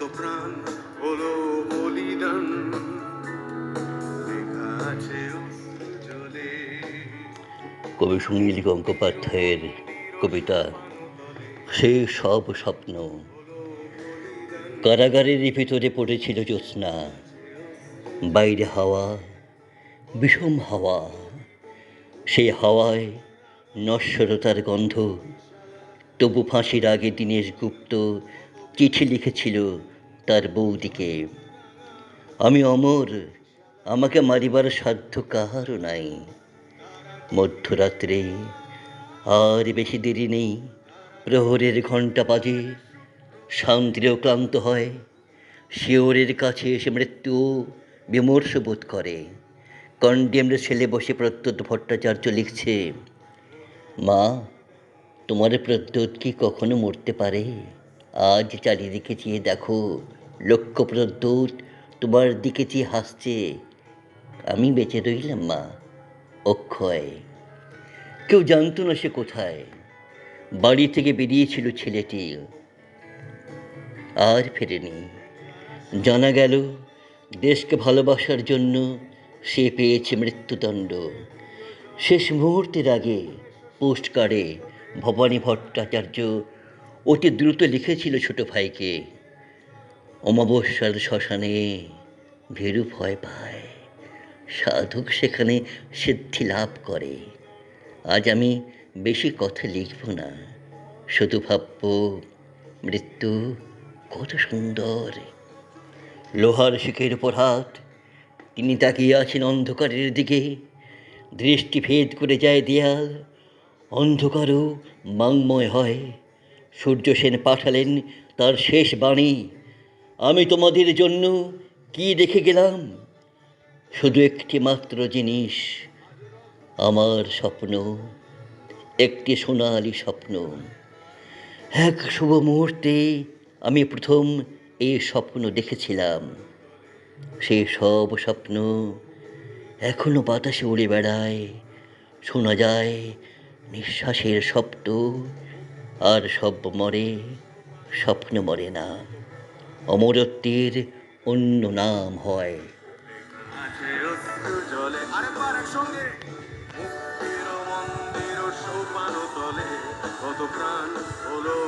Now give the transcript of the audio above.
কত প্রাণ হলো বলিদান। কবি সুনীল গঙ্গোপাধ্যায়ের কবিতা সেই সব স্বপ্ন। কারাগারের ভিতরে পড়েছিল জ্যোৎস্না, বাইরে হাওয়া, বিষম হাওয়া। সেই হাওয়ায় নশ্বরতার গন্ধ, তবু ফাঁসির আগে দীনেশ গুপ্ত চিঠি লিখেছিল তার বৌদিকে। আমি অমর, আমাকে মারিবার সাধ্য কাহারও নাই। মধ্যরাত্রে আর বেশি দেরি নেই। প্রহরের ঘণ্টা বাজে শান্তিও ক্লান্ত হয়। শিওরের কাছে এসে মৃত্যু বিমর্ষ বোধ করে। কন্ডেমড ছেলে বসে প্রত্যুত ভট্টাচার্য লিখছে, মা, তোমার প্রদ্যোৎ কি কখনো মরতে পারে? আজ চারিদিকে চেয়ে দেখো লক্ষ্য প্রদ্যোৎ তোমার দিকে চেয়ে হাসছে। আমি বেঁচে রইলাম, মা। অক্ষয়, কেউ জানতো না সে কোথায়। বাড়ি থেকে বেরিয়েছিল ছেলেটি। আর ফেরেনি। জানা গেল, দেশকে ভালোবাসার জন্য সে পেয়েছে মৃত্যুদণ্ড। শেষ মুহূর্তের আগে পোস্ট কার্ডে ভবানী ভট্টাচার্য অতি দ্রুত লিখেছিল ছোট ভাইকে। অমাবস্যার শ্মশানে ভীরু ভয় পায়। সাধক সেখানে সিদ্ধি লাভ করে। আজ আমি বেশি কথা লিখব না। শুধু ভাবব, মৃত্যু কত সুন্দর। লোহার শিখের উপর হাত। তিনি তাকিয়ে আছেন অন্ধকারের দিকে। দৃষ্টি ভেদ করে যায় দেয়াল। অন্ধকারও মাংময় হয়। সূর্য সেন পাঠালেন তার শেষ বাণী। আমি তোমাদের জন্য কি রেখে গেলাম? শুধু একটি মাত্র জিনিস, আমার স্বপ্ন, একটি সোনালি স্বপ্ন। এক শুভ মুহূর্তে আমি প্রথম এই স্বপ্ন দেখেছিলাম। সেই সব স্বপ্ন এখনও বাতাসে উড়ে বেড়ায়, শোনা যায় নিঃশ্বাসের শব্দ আর সব মরে স্বপ্ন মরে না। অমরত্বের অন্য নাম হয়। কত প্রাণ হলো।